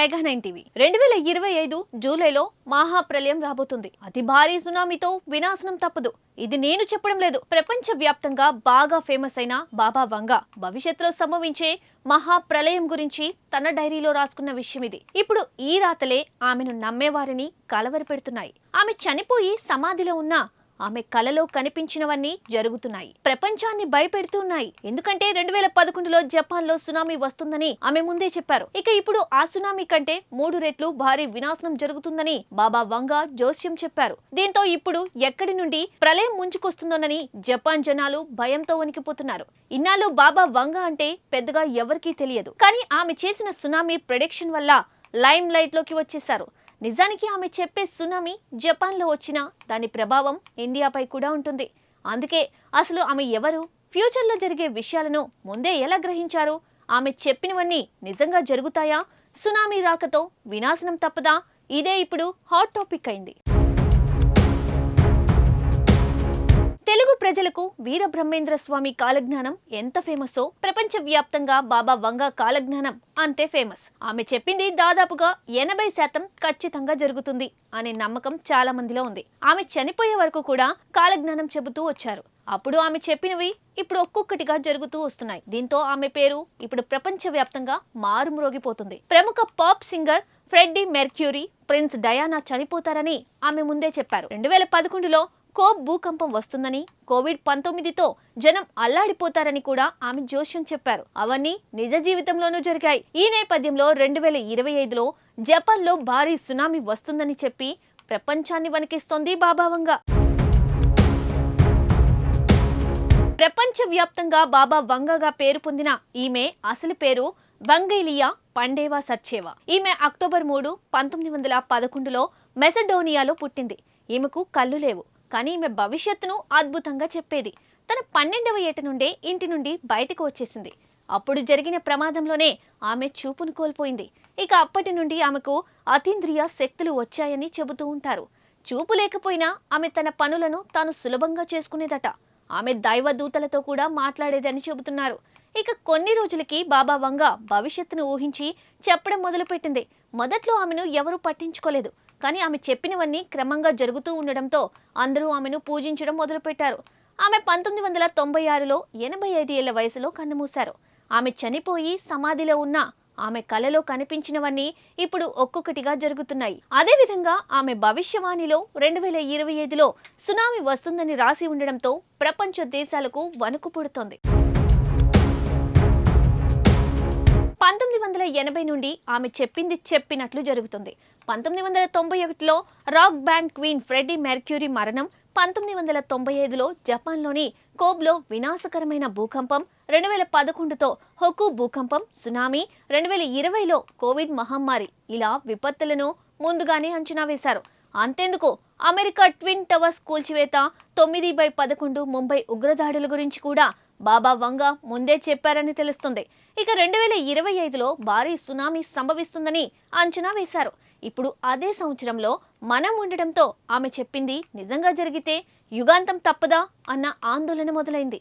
Mega nine TV. రెండు వేల ఇరవై ఐదు జూలైలో మహాప్రలయం రాబోతుంది. అతి భారీ సునామీతో వినాశనం తప్పదు. ఇది నేను చెప్పడం లేదు. ప్రపంచ వ్యాప్తంగా బాగా ఫేమస్ అయిన బాబా వంగ భవిష్యత్తులో సంభవించే మహాప్రలయం గురించి తన డైరీలో రాసుకున్న విషయం ఇది. ఇప్పుడు ఈ రాతలే ఆమెను నమ్మేవారిని కలవరపెడుతున్నాయి. ఆమె చనిపోయి సమాధిలో ఉన్న ఆమె కలలో కనిపించినవన్నీ జరుగుతున్నాయి. ప్రపంచాన్ని భయపెడుతున్నాయి. ఎందుకంటే రెండు వేల పదకొండులో జపాన్లో సునామీ వస్తుందని ఆమె ముందే చెప్పారు. ఇక ఇప్పుడు ఆ సునామీ కంటే మూడు రెట్లు భారీ వినాశనం జరుగుతుందని బాబా వంగ జోస్యం చెప్పారు. దీంతో ఇప్పుడు ఎక్కడి నుండి ప్రళయం ముంచుకొస్తుందోనని జపాన్ జనాలు భయంతో వణికిపోతున్నారు. ఇన్నాళ్ళు బాబా వంగ అంటే పెద్దగా ఎవరికీ తెలియదు. కానీ ఆమె చేసిన సునామీ ప్రెడిక్షన్ వల్ల లైమ్ లైట్లోకి వచ్చేశారు. నిజానికి ఆమె చెప్పే సునామీ జపాన్లో వచ్చినా దాని ప్రభావం ఇండియాపై కూడా ఉంటుంది. అందుకే అసలు ఆమె ఎవరు ఫ్యూచర్లో జరిగే విషయాలను ముందే ఎలా గ్రహించారు ఆమె చెప్పినవన్నీ నిజంగా జరుగుతాయా సునామీ రాకతో వినాశనం తప్పదా ఇదే ఇప్పుడు హాట్ టాపిక్ అయింది. తెలుగు ప్రజలకు వీరబ్రహ్మేంద్ర స్వామి కాలజ్ఞానం ఎంత ఫేమసో ప్రపంచ వ్యాప్తంగా బాబా వంగ కాలజ్ఞానం అంతే ఫేమస్. ఆమె చెప్పింది దాదాపుగా ఎనభై శాతం ఖచ్చితంగా జరుగుతుంది అనే నమ్మకం చాలా మందిలో ఉంది. ఆమె చనిపోయే వరకు కూడా కాలజ్ఞానం చెబుతూ వచ్చారు. అప్పుడు ఆమె చెప్పినవి ఇప్పుడు ఒక్కొక్కటిగా జరుగుతూ వస్తున్నాయి. దీంతో ఆమె పేరు ఇప్పుడు ప్రపంచ వ్యాప్తంగా మారుమ్రోగిపోతుంది. ప్రముఖ pop singer Freddie Mercury prince Diana చనిపోతారని ఆమె ముందే చెప్పారు. రెండు వేల పదకొండులో కోప్ భూకంపం వస్తుందని కోవిడ్ పంతొమ్మిదితో జనం అల్లాడిపోతారని కూడా ఆమె జోష్యం చెప్పారు. అవన్నీ నిజ జీవితంలోనూ జరిగాయి. ఈ నేపథ్యంలో రెండు వేల ఇరవై ఐదులో జపాన్లో భారీ సునామీ వస్తుందని చెప్పి ప్రపంచాన్ని వణికిస్తోంది బాబావంగా ప్రపంచ వ్యాప్తంగా బాబా వంగగా పేరు పొందిన ఈమె అసలు పేరు వంగైలియా పండేవా సర్చేవా ఈమె అక్టోబర్ మూడు పంతొమ్మిది వందల పదకొండులో మెసడోనియాలో పుట్టింది. ఈమెకు కళ్ళు లేవు. కానీ ఈమె భవిష్యత్తును అద్భుతంగా చెప్పేది. తన పన్నెండవ ఏట నుండే ఇంటి నుండి బయటకు వచ్చేసింది. అప్పుడు జరిగిన ప్రమాదంలోనే ఆమె చూపును కోల్పోయింది. ఇక అప్పటి నుండి ఆమెకు అతీంద్రియ శక్తులు వచ్చాయని చెబుతూ ఉంటారు. చూపు లేకపోయినా ఆమె తన పనులను తాను సులభంగా చేసుకునేదట. ఆమె దైవ దూతలతో కూడా మాట్లాడేదని చెబుతున్నారు. ఇక కొన్ని రోజులకి బాబా వంగ భవిష్యత్తును ఊహించి చెప్పడం మొదలుపెట్టింది. మొదట్లో ఆమెను ఎవరూ పట్టించుకోలేదు. కానీ ఆమె చెప్పినవన్నీ క్రమంగా జరుగుతూ ఉండడంతో అందరూ ఆమెను పూజించడం మొదలుపెట్టారు. ఆమె పంతొమ్మిది వందల తొంభై ఆరులో ఎనభై ఐదు ఏళ్ళ వయసులో కన్నుమూశారు. ఆమె చనిపోయి సమాధిలో ఉన్న ఆమె కలలో కనిపించినవన్నీ ఇప్పుడు ఒక్కొక్కటిగా జరుగుతున్నాయి. అదేవిధంగా ఆమె భవిష్యవాణిలో రెండు వేల ఇరవై ఐదులో సునామీ వస్తుందని రాసి ఉండడంతో ప్రపంచ దేశాలకు వణుకు పుడుతోంది. పంతొమ్మిది వందల ఎనభై నుండి ఆమె చెప్పింది చెప్పినట్లు జరుగుతుంది. పంతొమ్మిది వందల తొంభై ఒకటిలో rock band Queen Freddie Mercury మరణం పంతొమ్మిది వందల తొంభై ఐదులో జపాన్లోని కోబ్లో వినాశకరమైన భూకంపం రెండు వేల పదకొండుతో హొకు భూకంపం సునామీ రెండు వేల ఇరవైలో కోవిడ్ మహమ్మారి ఇలా విపత్తులను ముందుగానే అంచనా వేశారు. అంతేందుకు అమెరికా ట్విన్ టవర్స్ కూల్చివేత తొమ్మిది బై పదకొండు ముంబై ఉగ్రదాడుల గురించి కూడా బాబా వంగ ముందే చెప్పారని తెలుస్తుంది. ఇక రెండు వేల ఇరవై ఐదులో భారీ సునామీ సంభవిస్తుందని అంచనా వేశారు. ఇప్పుడు అదే సంవత్సరంలో మనం ఉండడంతో ఆమె చెప్పింది నిజంగా జరిగితే యుగాంతం తప్పదా అన్న ఆందోళన మొదలైంది.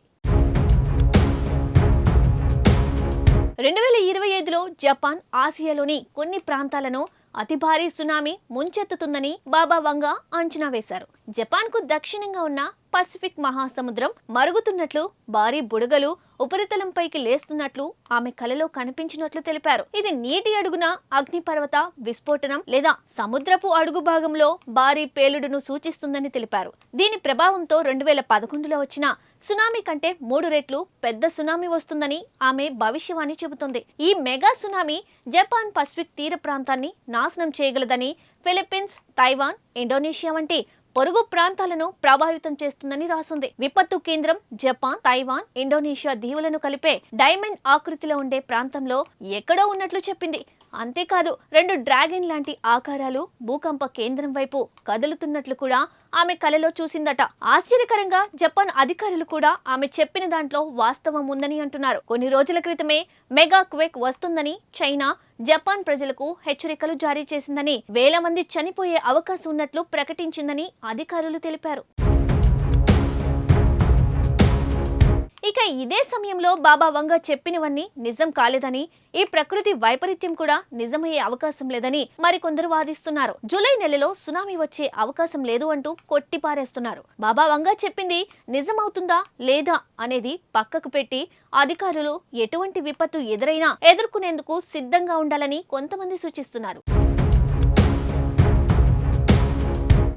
రెండు వేల ఇరవై ఐదులో జపాన్ ఆసియాలోని కొన్ని ప్రాంతాలను అతి భారీ సునామీ ముంచెత్తుతుందని బాబా వంగా అంచనా వేశారు. జపాన్కు దక్షిణంగా ఉన్న పసిఫిక్ మహాసముద్రం మరుగుతున్నట్లు భారీ బుడగలు ఉపరితలంపైకి లేస్తున్నట్లు ఆమె కలలో కనిపించినట్లు తెలిపారు. ఇది నీటి అడుగున అగ్నిపర్వత విస్ఫోటనం లేదా సముద్రపు అడుగు భాగంలో భారీ పేలుడును సూచిస్తుందని తెలిపారు. దీని ప్రభావంతో రెండు వేల పదకొండులో వచ్చిన సునామీ కంటే మూడు రెట్లు పెద్ద సునామీ వస్తుందని ఆమె భవిష్యవాణి చెబుతుంది. ఈ మెగా సునామీ జపాన్ పసిఫిక్ తీర ప్రాంతాన్ని నాశనం చేయగలదని ఫిలిప్పీన్స్ తైవాన్ ఇండోనేషియా వంటి పొరుగు ప్రాంతాలను ప్రభావితం చేస్తుందని రాసుంది. విపత్తు కేంద్రం జపాన్ తైవాన్ ఇండోనేషియా దీవులను కలిపే డైమండ్ ఆకృతిలో ఉండే ప్రాంతంలో ఎక్కడో ఉన్నట్లు చెప్పింది. అంతేకాదు రెండు డ్రాగన్ లాంటి ఆకారాలు భూకంప కేంద్రం వైపు కదులుతున్నట్లు కూడా ఆమె కలలో చూసిందట. ఆశ్చర్యకరంగా జపాన్ అధికారులు కూడా ఆమె చెప్పిన దాంట్లో వాస్తవం ఉందని అంటున్నారు. కొన్ని రోజుల క్రితమే మెగా క్వేక్ వస్తుందని చైనా జపాన్ ప్రజలకు హెచ్చరికలు జారీ చేసిందని వేల మంది చనిపోయే అవకాశం ఉన్నట్లు ప్రకటించిందని అధికారులు తెలిపారు. ఇక ఇదే సమయంలో బాబా వంగ చెప్పినవన్నీ నిజం కాలేదని ఈ ప్రకృతి వైపరీత్యం కూడా నిజమయ్యే అవకాశం లేదని మరికొందరు వాదిస్తున్నారు. జూలై నెలలో సునామీ వచ్చే అవకాశం లేదు అంటూ కొట్టిపారేస్తున్నారు. బాబా వంగ చెప్పింది నిజమవుతుందా లేదా అనేది పక్కకు పెట్టి అధికారులు ఎటువంటి విపత్తు ఎదురైనా ఎదుర్కొనేందుకు సిద్ధంగా ఉండాలని కొంతమంది సూచిస్తున్నారు.